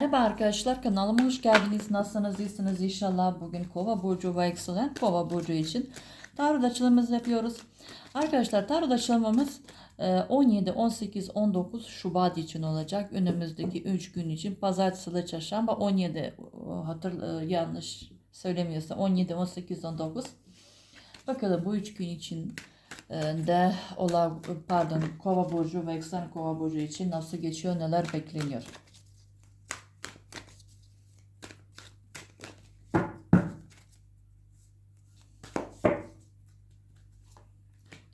Merhaba arkadaşlar kanalıma hoş geldiniz. Nasılsınız? İyisiniz inşallah. Bugün Kova burcu ve yükselen Kova burcu için tarot açılımımızı yapıyoruz. Arkadaşlar tarot açılımımız e, 17, 18, 19 Şubat için olacak. Önümüzdeki 3 gün için pazartesi, çarşamba 17 e, hatır e, yanlış söylemiyorsam 17, 18, 19. Bakalım bu 3 gün için e, de ola pardon Kova burcu ve yükselen Kova burcu için nasıl geçiyor, neler bekleniyor.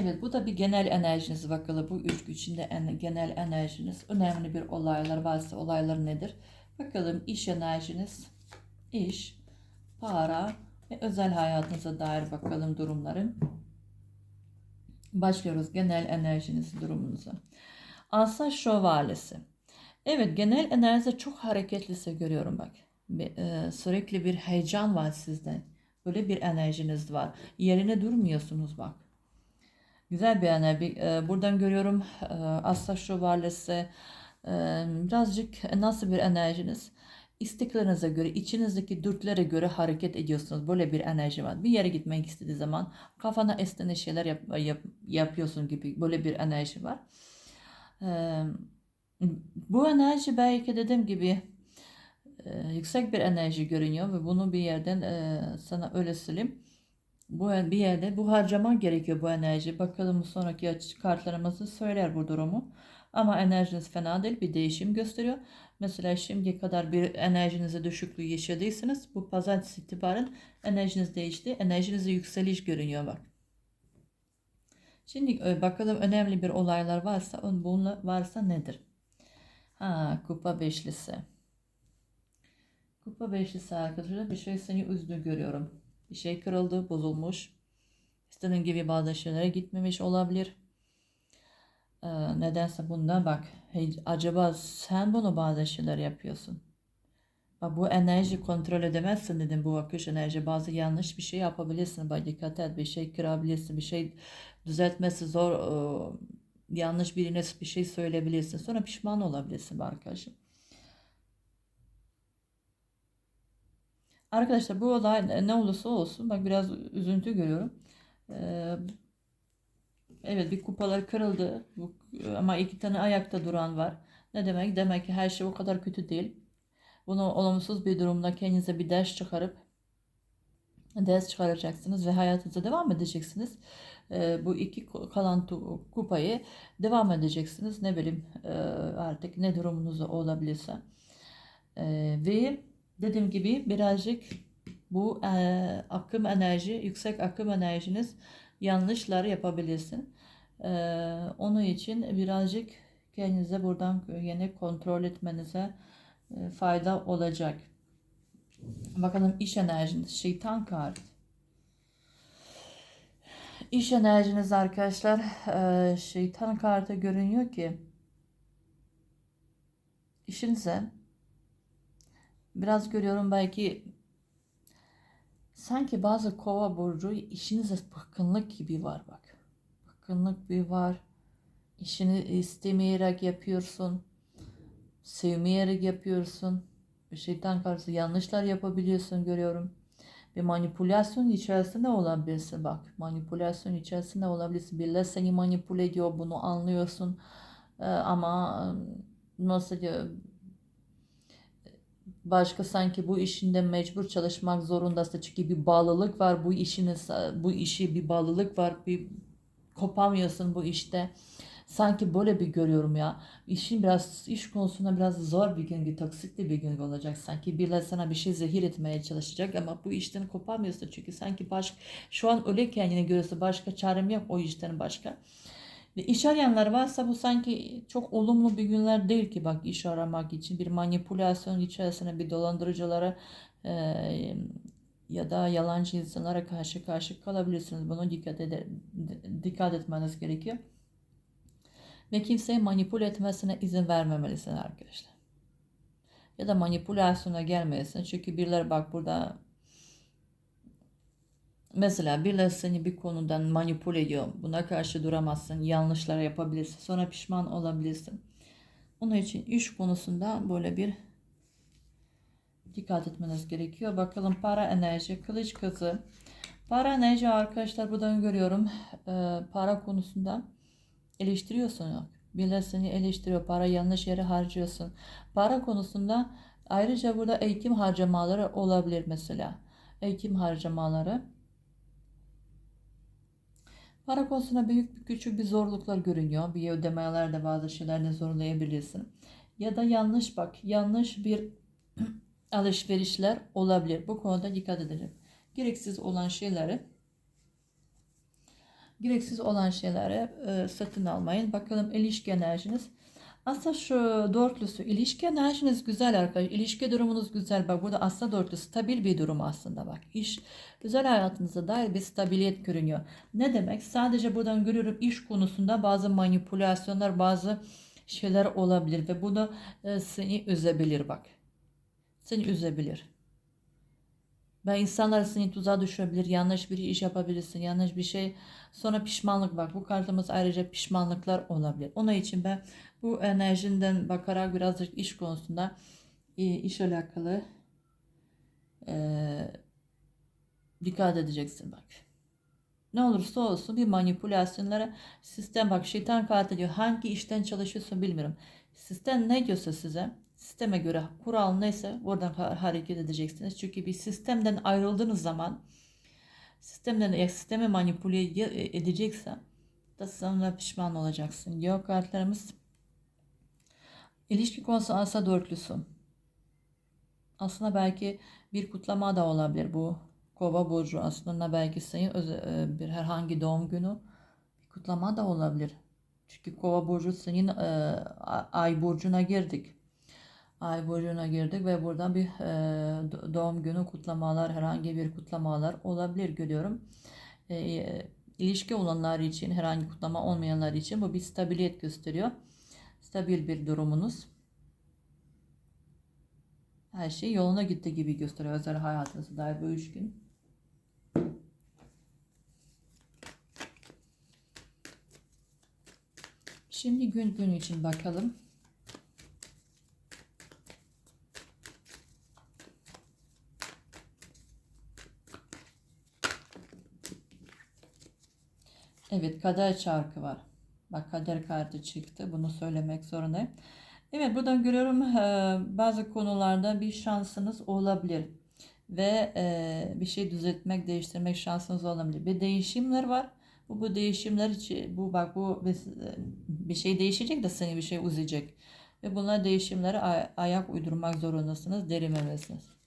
Evet bu da bir genel enerjiniz bakalım. Bu üç içinde en, genel enerjiniz. Önemli bir olaylar varsa olaylar nedir? Bakalım iş enerjiniz, iş, para ve özel hayatınıza dair bakalım durumların. Başlıyoruz genel enerjiniz durumunuza. Asa şövalyesi. Evet genel enerjide çok hareketlise görüyorum bak. Bir, e, sürekli bir heyecan var sizde. Böyle bir enerjiniz var. Yerine durmuyorsunuz bak. Güzel bir enerji. E, buradan görüyorum e, Asla Şövalyesi. E, birazcık nasıl bir enerjiniz? İsteklerinize göre, içinizdeki dürtülere göre hareket ediyorsunuz. Böyle bir enerji var. Bir yere gitmek istediği zaman kafana estene şeyler yap, yap, yapıyorsun gibi böyle bir enerji var. E, bu enerji belki dediğim gibi e, yüksek bir enerji görünüyor ve bunu bir yerden e, sana öyle söyleyeyim bu bir yerde bu harcama gerekiyor bu enerji. Bakalım sonraki kartlarımızı söyler bu durumu. Ama enerjiniz fena değil bir değişim gösteriyor. Mesela şimdiye kadar bir enerjinize düşüklüğü yaşadıysanız bu pazartesi itibaren enerjiniz değişti. Enerjinizde yükseliş görünüyor bak. Şimdi e, bakalım önemli bir olaylar varsa bunlar varsa nedir? Ha kupa beşlisi. Kupa beşlisi arkadaşlar bir şey seni üzdü görüyorum. Bir şey kırıldı, bozulmuş. İstediğin gibi bazı şeylere gitmemiş olabilir. Ee, nedense bunda bak. Hey, acaba sen bunu bazı şeyler yapıyorsun. Bak bu enerji kontrol edemezsin dedim bu akış enerji. Bazı yanlış bir şey yapabilirsin. Bak dikkat et bir şey kırabilirsin. Bir şey düzeltmesi zor. E, yanlış birine bir şey söyleyebilirsin. Sonra pişman olabilirsin arkadaşım. Arkadaşlar bu olay ne olursa olsun bak biraz üzüntü görüyorum. Ee, evet bir kupalar kırıldı bu, ama iki tane ayakta duran var. Ne demek? Demek ki her şey o kadar kötü değil. Bunu olumsuz bir durumda kendinize bir ders çıkarıp ders çıkaracaksınız ve hayatınıza devam edeceksiniz. Ee, bu iki kalan kupayı devam edeceksiniz. Ne bileyim e, artık ne durumunuz olabilirse. Ee, ve dediğim gibi birazcık bu e, akım enerji, yüksek akım enerjiniz yanlışlar yapabilirsin. E, onun için birazcık kendinize buradan yine kontrol etmenize e, fayda olacak. Bakalım iş enerjiniz, şeytan kart. İş enerjiniz arkadaşlar e, şeytan kartı görünüyor ki işinize Biraz görüyorum belki sanki bazı kova burcu işinize bakınlık gibi var bak. Bakınlık bir var. İşini istemeyerek yapıyorsun. Sevmeyerek yapıyorsun. Bir şeytan karşı yanlışlar yapabiliyorsun görüyorum. Bir manipülasyon içerisinde olabilirsin bak. Manipülasyon içerisinde olabilirsin. Birileri seni manipüle ediyor bunu anlıyorsun. Ee, ama nasıl diyor başka sanki bu işinde mecbur çalışmak zorundasın. Çünkü bir bağlılık var bu işiniz bu işi bir bağlılık var. Bir kopamıyorsun bu işte. Sanki böyle bir görüyorum ya. İşin biraz iş konusunda biraz zor bir gün toksik bir gün olacak sanki. Birileri sana bir şey zehir etmeye çalışacak ama bu işten kopamıyorsun. Çünkü sanki baş şu an öyle kendine görüyorsun başka çarem yok o işten başka İş arayanlar varsa bu sanki çok olumlu bir günler değil ki bak iş aramak için bir manipülasyon içerisine bir dolandırıcılara e, ya da yalancı insanlara karşı karşı kalabilirsiniz. Bunu dikkat, eder, dikkat etmeniz gerekiyor. Ve kimseyi manipüle etmesine izin vermemelisin arkadaşlar. Ya da manipülasyona gelmeyesin. Çünkü birileri bak burada Mesela birileri seni bir konudan manipüle ediyor. Buna karşı duramazsın. Yanlışlar yapabilirsin. Sonra pişman olabilirsin. Onun için iş konusunda böyle bir dikkat etmeniz gerekiyor. Bakalım para enerji, kılıç kızı. Para enerji arkadaşlar buradan görüyorum. Ee, para konusunda eleştiriyorsun. Birileri seni eleştiriyor. Para yanlış yere harcıyorsun. Para konusunda ayrıca burada eğitim harcamaları olabilir mesela. Eğitim harcamaları. Para konusunda büyük bir küçük bir zorluklar görünüyor. Bir ödemelerde bazı şeylerde zorlayabilirsin. Ya da yanlış bak, yanlış bir alışverişler olabilir. Bu konuda dikkat edelim. Gereksiz olan şeyleri gereksiz olan şeyleri e, satın almayın. Bakalım ilişki enerjiniz. Aslında şu dörtlüsü ilişki enerjiniz güzel arkadaşlar. İlişki durumunuz güzel. Bak burada aslında dörtlü stabil bir durum aslında bak. İş güzel hayatınıza dair bir stabiliyet görünüyor. Ne demek? Sadece buradan görüyorum iş konusunda bazı manipülasyonlar, bazı şeyler olabilir ve bu da e, seni üzebilir bak. Seni üzebilir. Ve insanlar seni tuzağa düşürebilir, yanlış bir iş yapabilirsin, yanlış bir şey. Sonra pişmanlık bak. Bu kartımız ayrıca pişmanlıklar olabilir. Onun için ben bu enerjinden bakarak birazcık iş konusunda e, iş alakalı e, dikkat edeceksin bak. Ne olursa olsun bir manipülasyonlara sistem bak şeytan kartı diyor. Hangi işten çalışıyorsun bilmiyorum. Sistem ne diyorsa size sisteme göre kural neyse oradan hareket edeceksiniz. Çünkü bir sistemden ayrıldığınız zaman sistemden eğer sisteme manipüle edecekse da sonra pişman olacaksın. Diyor kartlarımız. İlişki konusu asa dörtlüsü. Aslında belki bir kutlama da olabilir bu. Kova burcu aslında belki senin e, bir herhangi doğum günü bir kutlama da olabilir. Çünkü kova burcu senin e, ay burcuna girdik. Ay burcuna girdik ve buradan bir e, doğum günü kutlamalar, herhangi bir kutlamalar olabilir görüyorum. E, ilişki olanlar için, herhangi kutlama olmayanlar için bu bir stabiliyet gösteriyor. Stabil bir durumunuz. Her şey yoluna gitti gibi gösteriyor özel hayatınızda dair bu üç gün. Şimdi gün gün için bakalım. Evet kader çarkı var. Bak kader kartı çıktı. Bunu söylemek zorundayım. Evet buradan görüyorum bazı konularda bir şansınız olabilir. Ve bir şey düzeltmek, değiştirmek şansınız olabilir. Bir değişimler var. Bu, bu değişimler bu bak bu bir şey değişecek de seni bir şey uzayacak. Ve bunlar değişimlere ayak uydurmak zorundasınız. Derimemesiniz.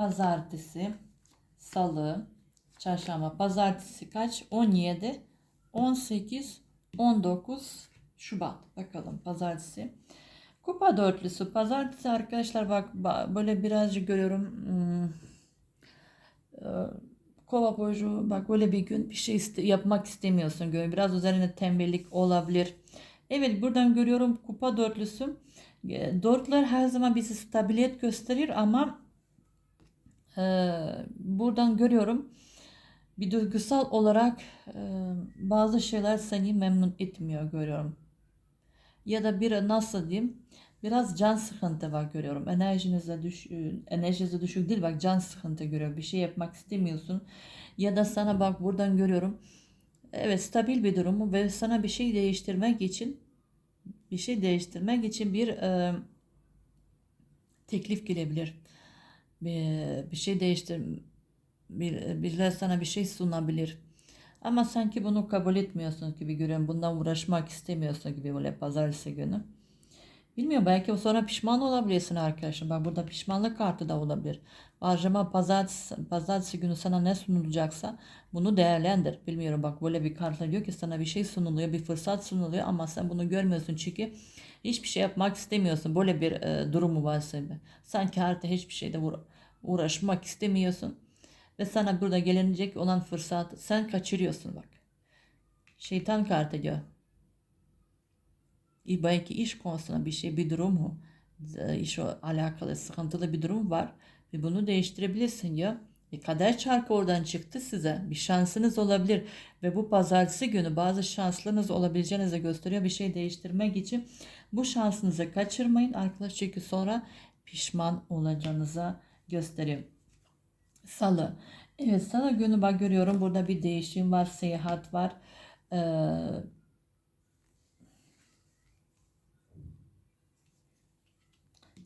Pazartesi, Salı, Çarşamba, Pazartesi kaç? 17, 18, 19 Şubat. Bakalım Pazartesi. Kupa dörtlüsü. Pazartesi arkadaşlar bak böyle birazcık görüyorum. Hmm, e, Kova burcu bak böyle bir gün bir şey iste, yapmak istemiyorsun. Biraz üzerine tembellik olabilir. Evet buradan görüyorum kupa dörtlüsü. E, dörtler her zaman bizi stabiliyet gösterir ama e, buradan görüyorum bir duygusal olarak e, bazı şeyler seni memnun etmiyor görüyorum. Ya da bir nasıl diyeyim biraz can sıkıntı var görüyorum. Enerjinize düş enerjinize düşük değil bak can sıkıntı görüyorum. Bir şey yapmak istemiyorsun. Ya da sana bak buradan görüyorum. Evet stabil bir durumu ve sana bir şey değiştirmek için bir şey değiştirmek için bir e, teklif gelebilir. Bir, bir şey değiştir bir, birileri sana bir şey sunabilir. Ama sanki bunu kabul etmiyorsun gibi görüyorum. Bundan uğraşmak istemiyorsun gibi böyle pazartesi günü. Bilmiyorum belki sonra pişman olabilirsin arkadaşım. Bak burada pişmanlık kartı da olabilir. Harcama pazartesi, pazartesi günü sana ne sunulacaksa bunu değerlendir. Bilmiyorum bak böyle bir kartla diyor ki sana bir şey sunuluyor, bir fırsat sunuluyor ama sen bunu görmüyorsun çünkü hiçbir şey yapmak istemiyorsun. Böyle bir e, durumu var senin. Sanki artık hiçbir şeyde uğraşmak istemiyorsun. Ve sana burada gelinecek olan fırsat sen kaçırıyorsun bak. Şeytan kartı diyor. Belki iş konusunda bir şey, bir durum mu? e, iş alakalı sıkıntılı bir durum var ve bunu değiştirebilirsin ya. E, kader çarkı oradan çıktı size. Bir şansınız olabilir ve bu pazartesi günü bazı şanslarınız olabileceğinizi gösteriyor bir şey değiştirmek için. Bu şansınızı kaçırmayın arkadaşlar çünkü sonra pişman olacağınıza gösteriyor. Salı. Evet salı günü bak görüyorum burada bir değişim var, seyahat var. Ee,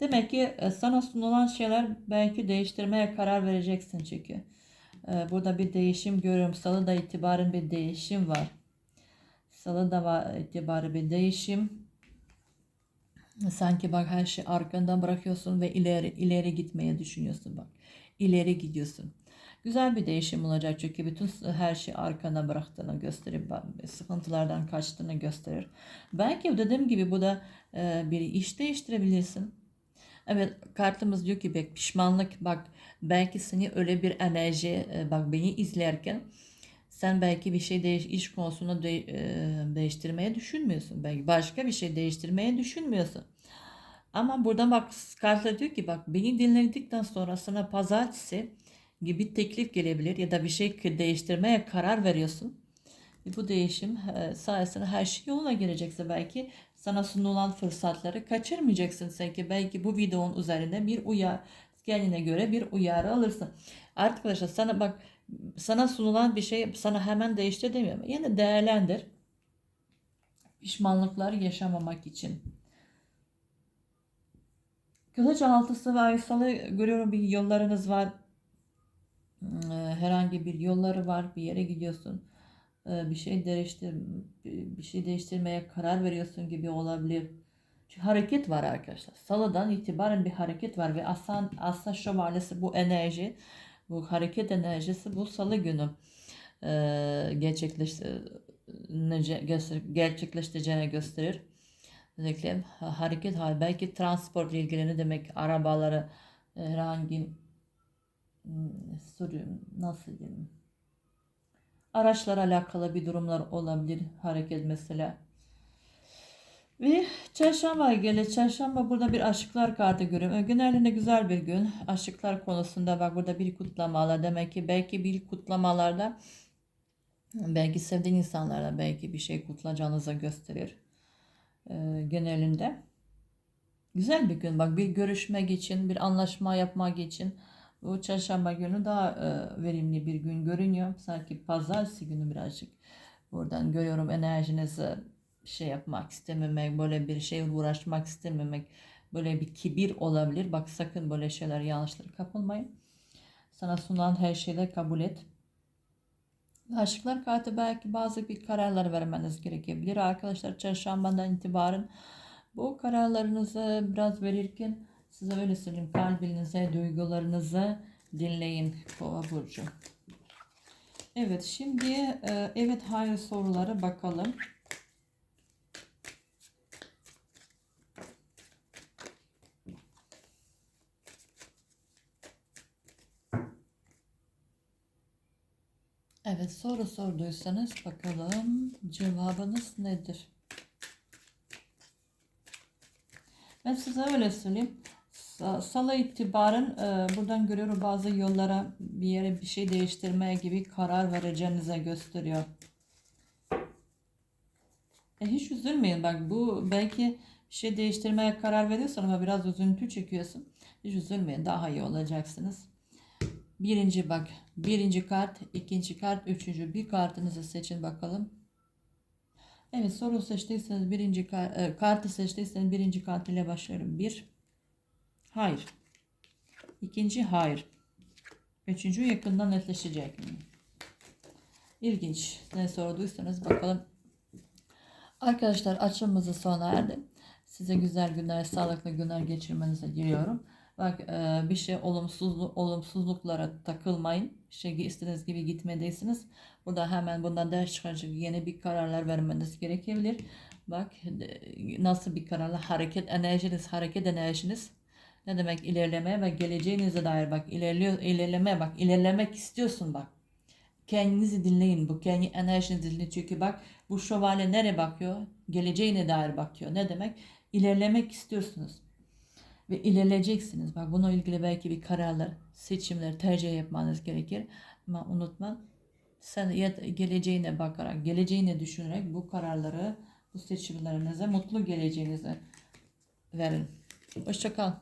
demek ki e, sana sunulan şeyler belki değiştirmeye karar vereceksin çünkü. Ee, burada bir değişim görüyorum. Salıda itibaren bir değişim var. Salıda var itibaren bir değişim. Sanki bak her şey arkandan bırakıyorsun ve ileri ileri gitmeye düşünüyorsun bak. İleri gidiyorsun. Güzel bir değişim olacak çünkü bütün her şeyi arkana bıraktığını gösterir. Sıkıntılardan kaçtığını gösterir. Belki dediğim gibi bu da e, bir iş değiştirebilirsin. Evet kartımız diyor ki bak pişmanlık bak belki seni öyle bir enerji e, bak beni izlerken sen belki bir şey değiş iş konusunu de, e, değiştirmeye düşünmüyorsun. Belki başka bir şey değiştirmeye düşünmüyorsun. Ama burada bak kartlar diyor ki bak beni dinledikten sonra sana pazartesi gibi teklif gelebilir ya da bir şey değiştirmeye karar veriyorsun. Ve bu değişim e, sayesinde her şey yoluna girecekse belki sana sunulan fırsatları kaçırmayacaksın sanki. Belki bu videonun üzerinde bir uyar kendine göre bir uyarı alırsın. Arkadaşlar sana bak sana sunulan bir şey sana hemen değiştir demiyorum. Yine değerlendir. Pişmanlıklar yaşamamak için. Kılıç altısı ve aysalı görüyorum bir yollarınız var. Herhangi bir yolları var. Bir yere gidiyorsun. Bir şey değiştir bir şey değiştirmeye karar veriyorsun gibi olabilir. Çünkü hareket var arkadaşlar. Salıdan itibaren bir hareket var ve aslan aslan şövalyesi bu enerji bu hareket enerjisi bu salı günü e, gerçekleştireceğini gösterir. Özellikle hareket hali belki transport ilgilerini demek arabaları herhangi soru nasıl diyeyim araçlara alakalı bir durumlar olabilir hareket mesela. Ve çarşamba gelir. Çarşamba burada bir aşıklar kartı görüyorum. Genelinde güzel bir gün. Aşıklar konusunda bak burada bir kutlamalar. Demek ki belki bir kutlamalarda belki sevdiğin insanlarla belki bir şey kutlayacağınıza gösterir. Ee, genelinde. Güzel bir gün. Bak bir görüşmek için, bir anlaşma yapmak için bu çarşamba günü daha e, verimli bir gün görünüyor. Sanki pazartesi günü birazcık buradan görüyorum enerjinizi şey yapmak istememek, böyle bir şey uğraşmak istememek, böyle bir kibir olabilir. Bak sakın böyle şeyler yanlışlara kapılmayın. Sana sunulan her şeyleri kabul et. Aşıklar kartı belki bazı bir kararlar vermeniz gerekebilir. Arkadaşlar çarşambadan itibaren bu kararlarınızı biraz verirken size öyle söyleyeyim kalbinize, duygularınızı dinleyin Kova Burcu. Evet şimdi e, evet hayır soruları bakalım. Evet soru sorduysanız bakalım cevabınız nedir? Ben size öyle söyleyeyim. Salı itibaren e, buradan görüyorum bazı yollara bir yere bir şey değiştirmeye gibi karar vereceğinize gösteriyor. E, hiç üzülmeyin bak bu belki bir şey değiştirmeye karar veriyorsun ama biraz üzüntü çekiyorsun. Hiç üzülmeyin daha iyi olacaksınız. Birinci bak. Birinci kart, ikinci kart, üçüncü. Bir kartınızı seçin bakalım. Evet soru seçtiyseniz birinci kar, e, kartı seçtiyseniz birinci kart ile başlıyorum. Bir. Hayır. İkinci hayır. Üçüncü yakından netleşecek. İlginç. Ne sorduysanız bakalım. Arkadaşlar açılımızı sona erdi. Size güzel günler, sağlıklı günler geçirmenize diliyorum. Bak e, bir şey olumsuzluk, olumsuzluklara takılmayın. Şey istediğiniz gibi gitmediyseniz burada hemen bundan ders çıkaracak yeni bir kararlar vermeniz gerekebilir. Bak nasıl bir kararla hareket enerjiniz, hareket enerjiniz ne demek ilerlemeye ve geleceğinize dair bak ilerliyor ilerlemeye bak ilerlemek istiyorsun bak. Kendinizi dinleyin bu kendi enerjinizi dinleyin çünkü bak bu şövalye nereye bakıyor? Geleceğine dair bakıyor. Ne demek? İlerlemek istiyorsunuz. Ve ilerleyeceksiniz. Bak bununla ilgili belki bir kararlar, seçimler, tercih yapmanız gerekir. Ama unutma sen ya- geleceğine bakarak, geleceğine düşünerek bu kararları, bu seçimlerinize mutlu geleceğinize verin. Hoşça kal.